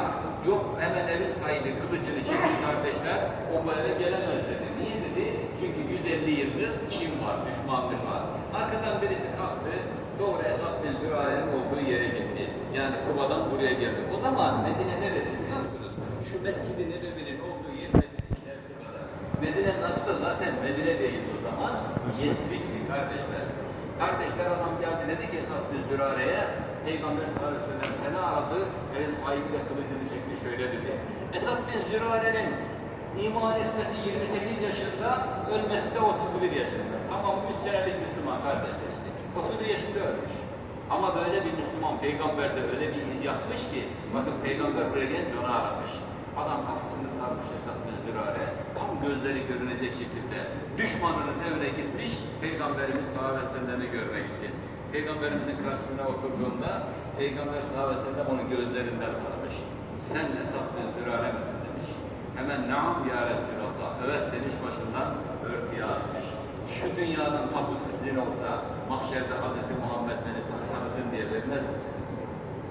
ar- yok hemen evin sahibi kılıcını çekti kardeşler o böyle gelemez dedi. Niye dedi? Çünkü 150 yıldır kim var, düşmanlık var. Arkadan birisi kalktı, doğru Esad bin Zürare'nin olduğu yere gitti. Yani Kuba'dan buraya geldi. O zaman Medine neresi biliyor musunuz? Şu Mescid-i Nebevi'nin olduğu yer Medine içerisi kadar. Medine'nin adı da zaten Medine değil o zaman. Yesrik'ti kardeşler. Kardeşler adam geldi dedi ki Esad bin Zürare'ye Peygamber sallallahu aleyhi ve sellem seni aradı. Evin sahibi de kılıcını çekti şöyle dedi. Esad bin Zürare'nin iman etmesi 28 yaşında, ölmesi de 31 yaşında. Tamam 3 senelik Müslüman kardeşler işte. 31 yaşında ölmüş. Ama böyle bir Müslüman peygamber de öyle bir iz yapmış ki, bakın peygamber buraya gelince onu aramış. Adam kafasını sarmış Esad bin Zürare, tam gözleri görünecek şekilde düşmanının evine gitmiş, Peygamberimiz sellem'i görmek için. Peygamberimizin karşısına oturduğunda, Peygamber sellem onun gözlerinden tanımış. Sen Esad bin Zürare misin demiş. Hemen naam ya Resulallah. Evet demiş başından örtüye atmış. Şu dünyanın tapusu sizin olsa, mahşerde Hz. Muhammed beni tan- tanısın diye vermez misiniz?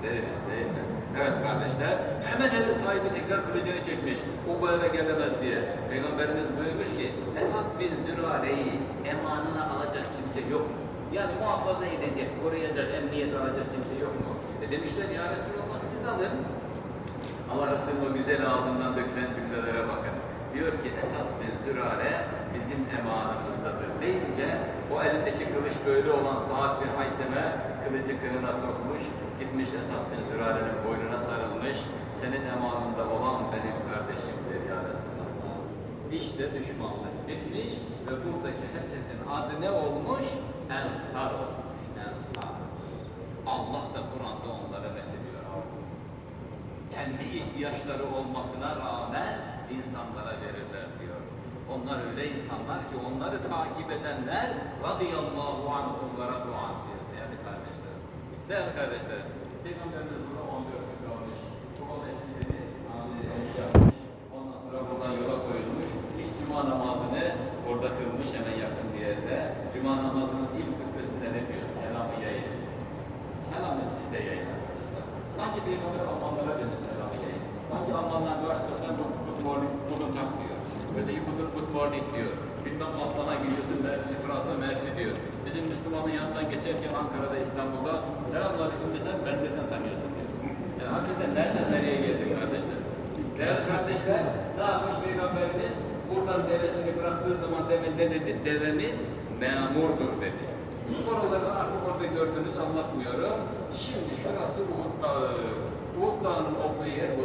Veririz değil mi? Evet kardeşler, hemen evi sahibi tekrar kılıcını çekmiş. O bu eve gelemez diye. Peygamberimiz buyurmuş ki, Esad bin Zürare'yi emanına alacak kimse yok? Yani muhafaza edecek, koruyacak, emniyet alacak kimse yok mu? E demişler ya Resulallah siz alın. Allah Resulü'nün güzel ağzından dökülen cümlelere bakın. Diyor ki Esad bin Zürare bizim emanımızdadır deyince o elindeki kılıç böyle olan Sa'd bin Haysem'e kılıcı kınına sokmuş. Gitmiş Esad bin Zürare'nin boynuna sarılmış. Senin emanında olan benim kardeşimdir ya Resulallah. İşte düşmanlık bitmiş ve buradaki herkesin adı ne olmuş? Ensar olmuş. Ensar. Allah da Kur'an'da onlara methediyor. Kendi ihtiyaçları olmasına rağmen insanlara verirler diyor. Onlar öyle insanlar ki onları takip edenler radıyallahu anhum ve radu an diyor değerli kardeşler. Değerli kardeşler, Peygamberimiz burada 14 gün kalmış. Kuba mescidini amir yapmış. Ondan sonra buradan yola koyulmuş. İlk cuma namazını Sanki Peygamber Almanlara demiş selamı yayın. Sanki Almanlar karşısında sen good morning, guten tag diyor. Öteki good, good morning diyor. Bilmem Alman'a gidiyorsun Mersi, Fransa Mersi diyor. Bizim Müslümanın yanından geçerken Ankara'da, İstanbul'da selamünaleyküm desen ben nereden tanıyorsun diyor. Yani hakikaten nereden nereye geldik kardeşler? Değerli kardeşler, ne yapmış Peygamberimiz? Buradan devesini bıraktığı zaman demin ne dedi? Devemiz memurdur dedi. Oraları artık orada gördüğünüz anlatmıyorum. Şimdi şurası Uhud Dağı. Uhud Dağı'nın olduğu yer burası.